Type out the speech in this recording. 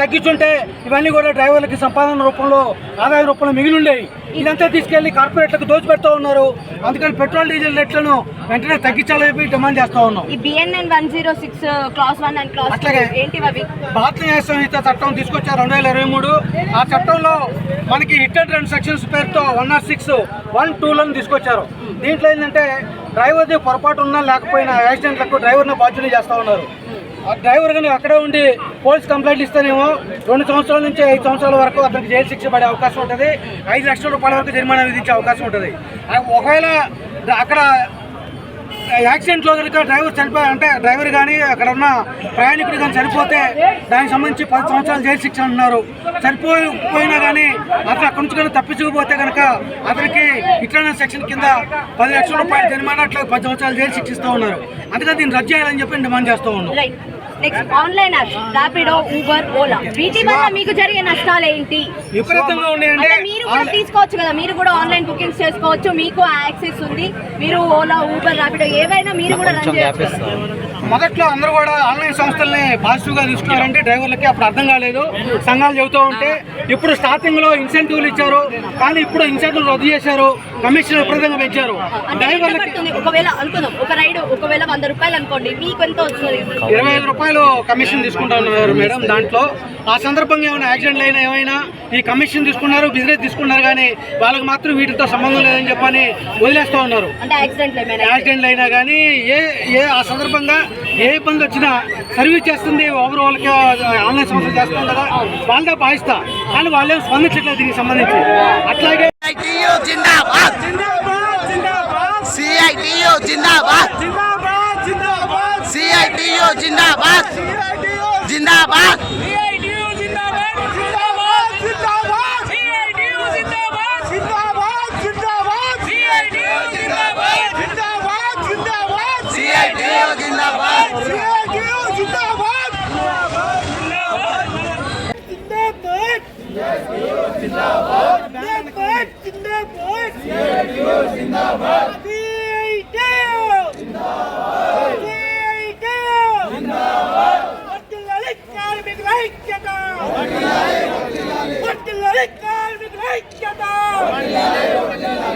తగ్గించుంటే ఇవన్నీ కూడా డ్రైవర్లకి సంపాదన రూపంలో ఆదాయ రూపంలో మిగిలి ఉండేవి ఇదంతా తీసుకెళ్ళి కార్పొరేట్లకు దోచిపెడతా ఉన్నారు. అందుకని పెట్రోల్ డీజిల్ రేట్లను వెంటనే తగ్గించాలని చెప్పి డిమాండ్ చేస్తా ఉన్నాం. ఈ BNN one zero six clause one and clause అట్లాగే. ఏంటి అవి? భారత న్యాయ సంహిత చట్టం తీసుకొచ్చారు రెండు వేల ఇరవై మూడు. ఆ చట్టంలో మనకి హిట్ అండ్ రన్ సెక్షన్స్ పేరుతో వన్ నాట్ సిక్స్ వన్ టూలను తీసుకొచ్చారు. దీంట్లో ఏంటంటే డ్రైవర్ది పొరపాటు ఉన్నా లేకపోయినా యాక్సిడెంట్లకు డ్రైవర్ని బాధ్యులు చేస్తూ ఉన్నారు. డ్రైవర్ కానీ అక్కడే ఉండి పోలీస్ కంప్లైంట్ ఇస్తేనేమో రెండు సంవత్సరాల నుంచి ఐదు సంవత్సరాల వరకు అతనికి జైలు శిక్ష పడే అవకాశం ఉంటుంది. ఐదు లక్షల రూపాయల వరకు జరిమానా విధించే అవకాశం ఉంటుంది. ఒకవేళ అక్కడ యాక్సిడెంట్లో కనుక డ్రైవర్ చనిపోయి అంటే డ్రైవర్ కానీ అక్కడ ఉన్న ప్రయాణికుడు కానీ చనిపోతే దానికి సంబంధించి పది సంవత్సరాలు జైలు శిక్ష ఉన్నారు చనిపోయిపోయినా కానీ అతను అక్కడి నుంచి కానీ తప్పించకపోతే కనుక అతనికి ఇట్లా సెక్షన్ కింద పది లక్షల రూపాయలు జరిమానా అట్లా పది సంవత్సరాలు జైలు శిక్షిస్తూ ఉన్నారు. అందుకని దీన్ని రద్దు చేయాలని చెప్పి డిమాండ్ చేస్తూ ఉన్నాం. Next online apps Rapido Uber Ola వీటి వల్ల మీకు జరిగే నష్టాలు ఏంటి? విపరీతంగా ఉన్నాయండి. అంటే మీరు కూడా తీసుకోవచ్చు కదా మీరు కూడా ఆన్లైన్ బుకింగ్స్ చేసుకోవచ్చు మీకు యాక్సెస్ ఉంది. మీరు ఓలా ఊబర్ ర్యాపిడో ఏవైనా మీరు కూడా రన్ చేయొచ్చు. మొదట్లో అందరూ కూడా ఆన్లైన్ సంస్థల్ని పాజిటివ్గా తీసుకున్నారంటే డ్రైవర్లకి అప్పుడు అర్థం కాలేదు. సంఘాలు చెబుతూ ఉంటే ఇప్పుడు స్టార్టింగ్లో ఇన్సెంటివ్లు ఇచ్చారు కానీ ఇప్పుడు ఇన్సెంటివ్ రద్దు చేశారు కమిషన్ విపరీతంగా పెంచారు. డ్రైవర్లకి ఒకవేళ అనుకుందాం ఒక రైడ్ ఒకవేళ వంద రూపాయలు అనుకోండి మీకు ఎంత వస్తుంది? ఇరవై ఐదు రూపాయలు కమిషన్ తీసుకుంటా ఉన్నారు మేడం దాంట్లో. ఆ సందర్భంగా ఏమైనా యాక్సిడెంట్లు అయినా ఏమైనా ఈ కమిషన్ తీసుకున్నారు బిజినెస్ తీసుకున్నారు కానీ వాళ్ళకి మాత్రం వీటితో సంబంధం లేదని చెప్పని వదిలేస్తూ ఉన్నారు? యాక్సిడెంట్లు అయినా కానీ ఏ ఏ ఆ సందర్భంగా ఏ ఇబ్బంది వచ్చినా సర్వీస్ చేస్తుంది ఓవర్ వాళ్ళకి ఆన్లైన్ సంస్థ చేస్తాం కదా వాళ్ళదే భావిస్తా కానీ వాళ్ళేం స్పందించట్లేదు దీనికి సంబంధించి. అట్లాగే సిఐటియు జిందాబాద్. సిఐటియు జిందాబాద్. సిఐటియు జిందాబాద్. Zindabad! Jai Jio Zindabad! Jai Jio Zindabad! Jai Jio Zindabad! Abdul Malik Khan bin Waikata! Abdul Malik Khan bin Waikata! Abdul Malik Khan bin Waikata!